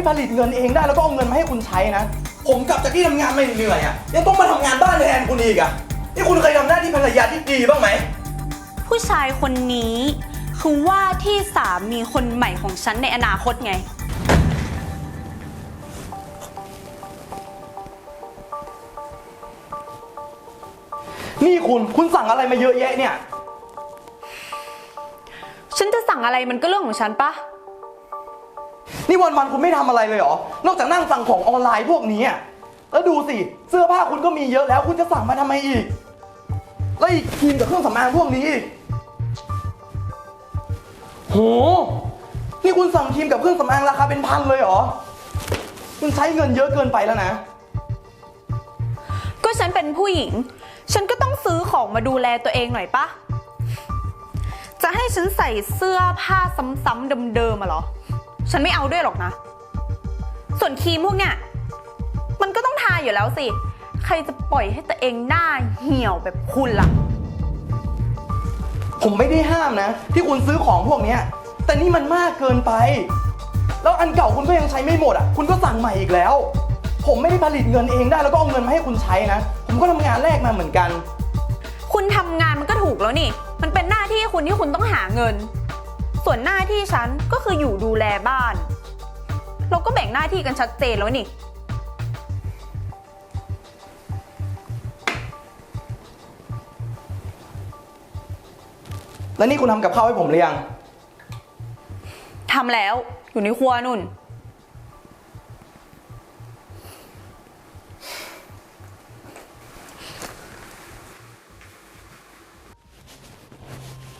ได้ผลิตเงินเองได้แล้วก็เอาเงินมาให้คุณใช้นะ ผมกลับจากที่ทำงานไม่เหนื่อยอะยังต้องมาทำงานบ้านแทนคุณอีกอะนี่คุณเคยทำหน้าที่ภรรยาที่ดีบ้างไหม ผู้ชายคนนี้คือว่าที่สามีคนใหม่ของฉันในอนาคตไง นี่คุณคุณสั่งอะไรมาเยอะแยะเนี่ย ฉันจะสั่งอะไรมันก็เรื่องของฉันปะ นี่วันๆคุณไม่ทำอะไรเลยเหรอ นอกจากนั่งสั่งของออนไลน์พวกนี้อะแล้วดูสิ เสื้อผ้าคุณก็มีเยอะแล้วคุณจะสั่งมาทำไมอีก แล้วอีกครีมกับเครื่องสำอางพวกนี้อีกโห นี่คุณสั่งครีมกับเครื่องสำอางราคาเป็นพันเลยเหรอ คุณใช้เงินเยอะเกินไปแล้วนะ ก็ฉันเป็นผู้หญิง ฉันก็ต้องซื้อของมาดูแลตัวเองหน่อยปะ จะให้ฉันใส่เสื้อผ้าซ้ำๆเดิมๆมาเหรอ ฉันไม่เอาด้วยหรอกนะ ส่วนครีมพวกเนี้ยมันก็ต้องทาอยู่แล้วสิ ใครจะปล่อยให้ตัวเองหน้าเหี่ยวแบบคุณล่ะ ผมไม่ได้ห้ามนะ ที่คุณซื้อของพวกเนี้ย แต่นี่มันมากเกินไป แล้วอันเก่าคุณก็ยังใช้ไม่หมดอะ คุณก็สั่งใหม่อีกแล้ว ผมไม่ได้ผลิตเงินเองได้แล้วก็เอาเงินมาให้คุณใช้นะ ผมก็ทำงานแลกมาเหมือนกัน คุณทำงานมันก็ถูกแล้วนี่ มันเป็นหน้าที่คุณที่คุณต้องหาเงิน ส่วนหน้าที่ฉันก็คืออยู่ดูแลบ้าน เราก็แบ่งหน้าที่กันชัดเจนแล้วนี่ แล้วนี่คุณทำกับข้าวให้ผมหรือยัง ทำแล้วอยู่ในครัวนุ่น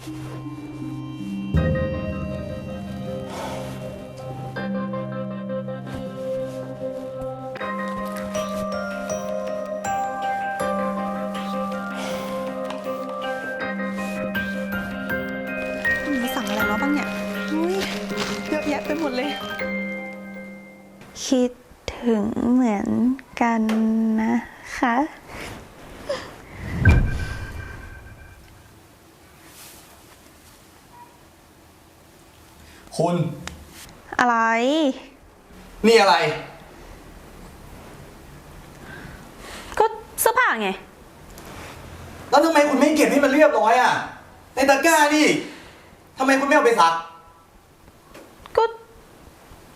มี ไปหมดเลย คิดถึงเหมือนกันนะคะ คุณอะไร นี่อะไร ก็เสื้อผ้าไง แล้วทำไมคุณไม่เก็บให้มันเรียบร้อยอะ ในตะกร้านี่ทำไมคุณไม่เอาไปซักก็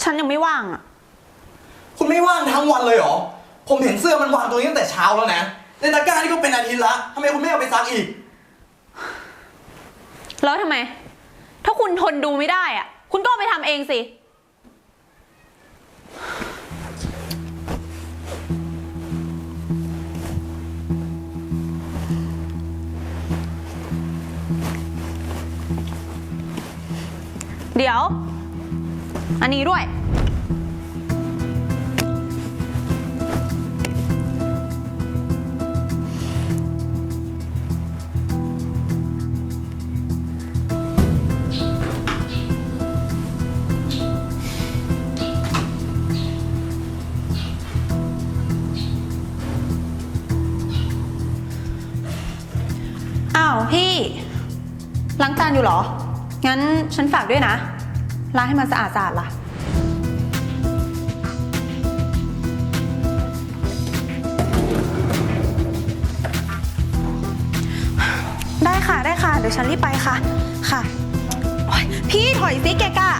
ฉันยังไม่ว่างอะ คุณไม่ว่างทั้งวันเลยเหรอ ผมเห็นเสื้อมันวางตรงนี้ตั้งแต่เช้าแล้วนะ ในตะกร้านี่ก็เป็นอาทิตย์ละทำไมคุณไม่เอาไปซักอีก แล้วทำไม ถ้าคุณทนดูไม่ได้อะ คุณก็เอาไปทำเองสิ เดี๋ยว อันนี้ด้วย อ้าวพี่ ล้างจานอยู่เหรอ งั้นฉันฝากด้วยนะ ล้างให้มันสะอาดสะอาดล่ะ ได้ค่ะได้ค่ะ เดี๋ยวฉันรีบไปค่ะ ค่ะโอ๊ยพี่ถอยสิเกะกะ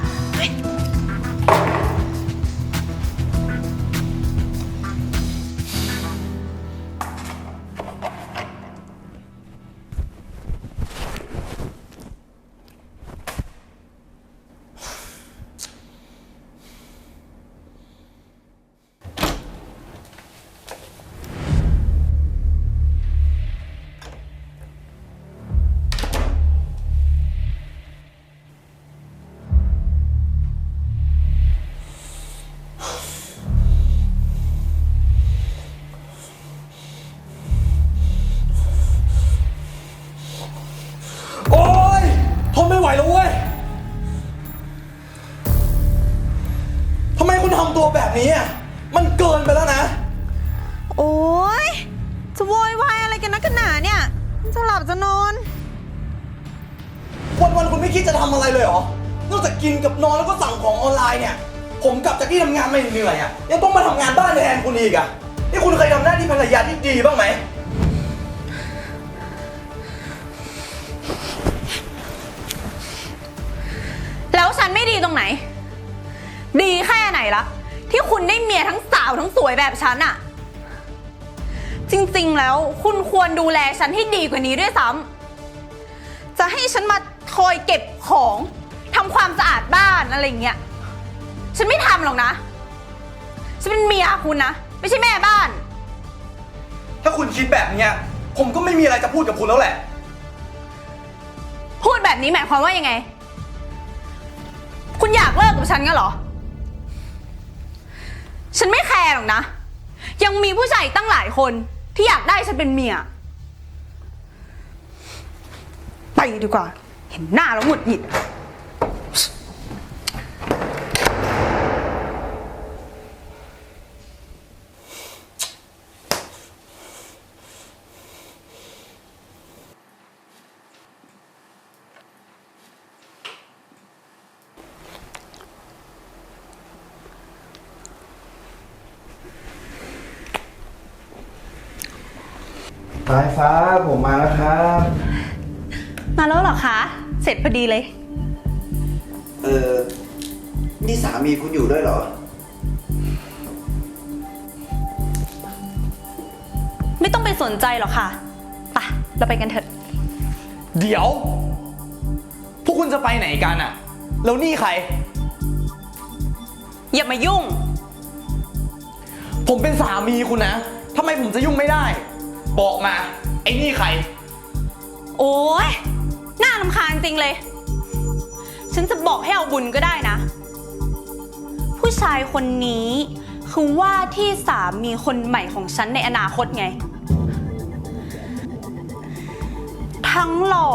ำไมคุณทำตัวแบบนี้อะ มันเกินไปแล้วนะ โอ๊ยจะโวยวายอะไรกันนักกันหนาเนี่ยจะหลับจะนอนวันๆคุณไม่คิดจะทำอะไรเลยเหรอ นอกจากกินกับนอนแล้วก็สั่งของออนไลน์เนี่ย ผมกลับจากที่ทำงานไม่เหนื่อยอะ ยังต้องมาทำงานบ้านแทนคุณอีกอะ นี่คุณเคยทำหน้าที่ภรรยาที่ดีบ้างไหม แล้วฉันไม่ดีตรงไหน ดีแค่ไหนละที่คุณได้เมียทั้งสาวทั้งสวยแบบฉันอะจริงๆแล้วคุณควรดูแลฉันให้ดีกว่านี้ด้วยซ้ำจะให้ฉันมาคอยเก็บของทำความสะอาดบ้านอะไรอย่างเงี้ยฉันไม่ทำหรอกนะ ฉันเป็นเมียคุณนะ ไม่ใช่แม่บ้าน ถ้าคุณคิดแบบเนี้ย ผมก็ไม่มีอะไรจะพูดกับคุณแล้วแหละ พูดแบบนี้หมายความว่ายังไง คุณอยากเลิกกับฉันงั้นเหรอ ฉันไม่แคร์หรอกนะ ยังมีผู้ชายอีกตั้งหลายคนที่อยากได้ฉันเป็นเมีย ไปดีกว่า เห็นหน้าแล้วหงุดหงิด สายฟ้าผมมาแล้วครับ มาแล้วเหรอคะ เสร็จพอดีเลย เออ นี่สามีคุณอยู่ด้วยเหรอ ไม่ต้องไปสนใจหรอกค่ะไปะเราไปกันเถอะ เดี๋ยว พวกคุณจะไปไหนกันอะแล้วนี่ใคร อย่ามายุ่ง ผมเป็นสามีคุณนะทำไมผมจะยุ่งไม่ได้ บอกมา ไอ้นี่ใคร โอ้ยน่ารำคาญจริงเลย ฉันจะบอกให้เอาบุญก็ได้นะ ผู้ชายคนนี้คือว่าที่สามีคนใหม่ของฉันในอนาคตไง ทั้งหล่อ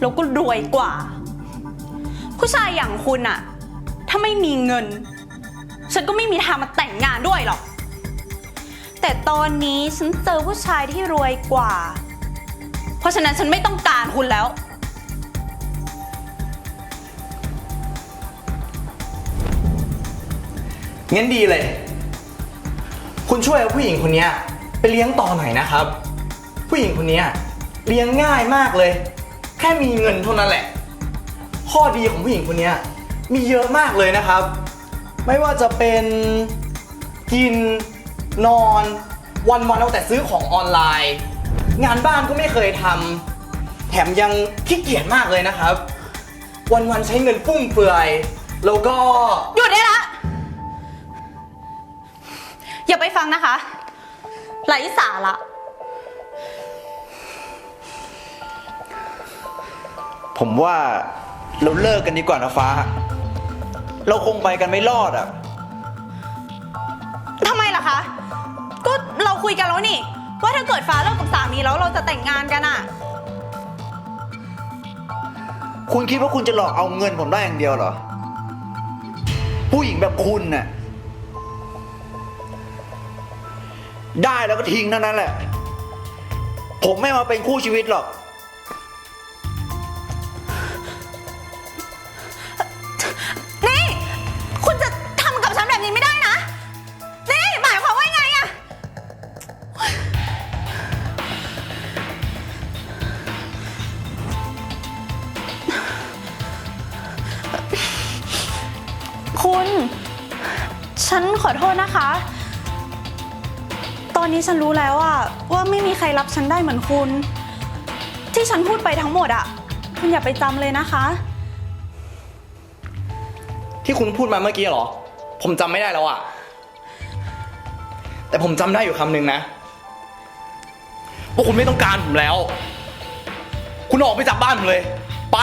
แล้วก็รวยกว่า ผู้ชายอย่างคุณอะถ้าไม่มีเงิน ฉันก็ไม่มีทางมาแต่งงานด้วยหรอก แต่ตอนนี้ฉันเจอผู้ชายที่รวยกว่า เพราะฉะนั้นฉันไม่ต้องการคุณแล้ว งั้นดีเลย คุณช่วยเอาผู้หญิงคนเนี้ยไปเลี้ยงต่อหน่อยนะครับ ผู้หญิงคนเนี้ยเลี้ยงง่ายมากเลย แค่มีเงินเท่านั้นแหละ ข้อดีของผู้หญิงคนเนี้ยมีเยอะมากเลยนะครับ ไม่ว่าจะเป็นกิน นอนวันวันๆเอาแต่ซื้อของออนไลน์ งานบ้านก็ไม่เคยทำแถมยังขี้เกียจมากเลยนะครับ วันวันๆใช้เงินฟุ่มเฟือย แล้วก็ หยุดได้ละ อย่าไปฟังนะคะไร้สาระผมว่าเราเลิกกันดีกว่านะฟ้า เราคงไปกันไม่รอดอะ คุยกันแล้วนี่ ว่าถ้าเกิดฟ้าเลิกกับสามีแล้วเราจะแต่งงานกันอะคุณคิดว่าคุณจะหลอกเอาเงินผมได้อย่างเดียวเหรอ ผู้หญิงแบบคุณน่ะได้แล้วก็ทิ้งเท่านั้นแหละ ผมไม่มาเป็นคู่ชีวิตหรอก ฉันขอโทษนะคะ ตอนนี้ฉันรู้แล้วอะว่าไม่มีใครรับฉันได้เหมือนคุณ ที่ฉันพูดไปทั้งหมดอะคุณอย่าไปจำเลยนะคะ ที่คุณพูดมาเมื่อกี้เหรอ ผมจำไม่ได้แล้วอะแต่ผมจำได้อยู่คำหนึ่งนะว่าคุณไม่ต้องการผมแล้ว คุณออกไปจากบ้านผมเลย ไป